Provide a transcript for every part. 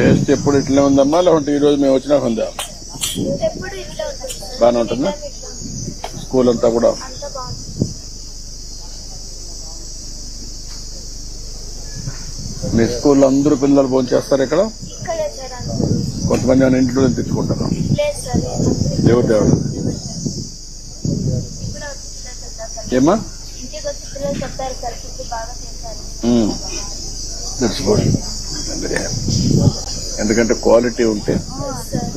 Taste ఎప్పుడు ఇట్లనే ఉందమ్మా? లేకుంటే ఈ రోజు మేము వచ్చినాక ఉందా? ఇట్లా బాగానే ఉంటుందా? స్కూల్ అంతా కూడా. మీ స్కూల్లో అందరూ పిల్లలు భోజనం చేస్తారు ఇక్కడ? కొంతమంది ఇంట్లో నుంచి తెచ్చుకుంటారు దేవుడు దేవుడు. ఏమా ఇంటికి ఎందుకంటే క్వాలిటీ ఉంటే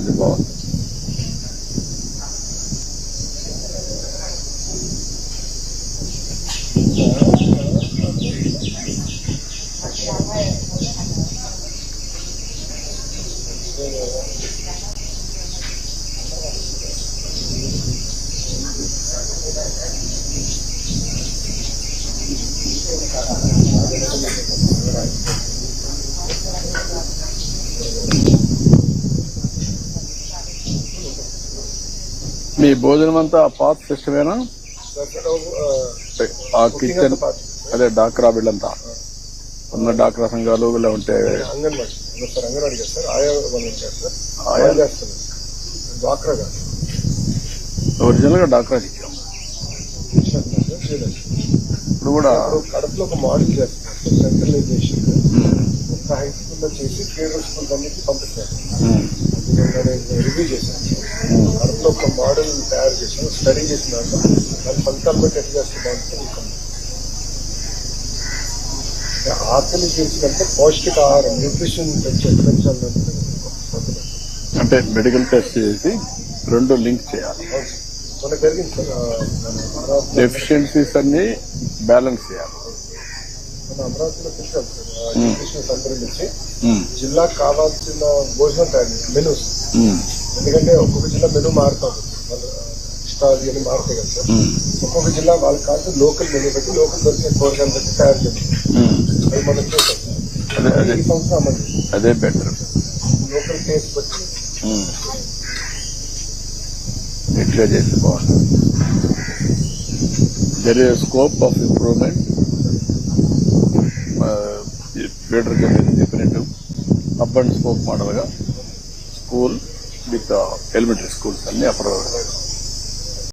ఇది బాగుంది. మీ భోజనం అంతా పాత సిస్టమేనా? ఆ కిచెన్ అదే డాక్రా బిళ్ళంతా. ఉన్న డాక్రా సంఘాలు ఇలా ఉంటే ఒరిజినల్గా డాక్రా ఇచ్చాం సార్? చేయలేదు. ఇప్పుడు కూడా కడపలో ఒక మోడల్ చేస్తున్నారు. సార్ సెంట్రలైజేషన్ ఒక హై స్కూల్లో చేసి ఫీడర్ స్కూల్ అన్నింటి పంపిస్తారు. రివ్యూ చేశాను ఒక మోడల్ తయారు చేశాను స్టడీ చేసినాక దాని ఫలితాలు బట్టి ఎట్లా చేస్తే బాగుంటుంది మీకు ఆకలి చేసినంటే పౌష్టిక ఆహారం న్యూట్రిషన్ పెంచాలంటే అంటే మెడికల్ టెస్ట్ చేసి రెండు లింక్ చేయాలి. మనకు జరిగింది సార్ డెఫిషియన్సీస్ అన్ని బ్యాలెన్స్ చేయాలి. మన అమరావతిలో పెట్టాం సార్ న్యూట్రిషన్ సెంటర్ నుంచి ఉమ్, జిల్లాకు కావాల్సిన భోజనం తయారు మెనూస్ ఉమ్, ఎందుకంటే ఒక్కొక్క జిల్లా మెనూ మారుతా ఇష్టాలు ఇవన్నీ మారుతాయి కదా సార్. ఒక్కొక్క జిల్లా వాళ్ళకి కావాల్సిన లోకల్ మెనూ బట్టి లోకల్ దొరికే కూరగాయలు బట్టి తయారు చేస్తాం. అది మనం అదే అదే. ఈ సంవత్సరం అమలు. అదే బెటర్. లోకల్ టేస్ట్ బట్టి. ఇట్లా చేస్తే బాగుంటుంది. There is scope of improvement feeder చెప్పినట్టు అర్బన్ స్కోప్ మోడల్గా స్కూల్ విత్ ఎలిమెంటరీ స్కూల్స్ అన్ని అప్పుడు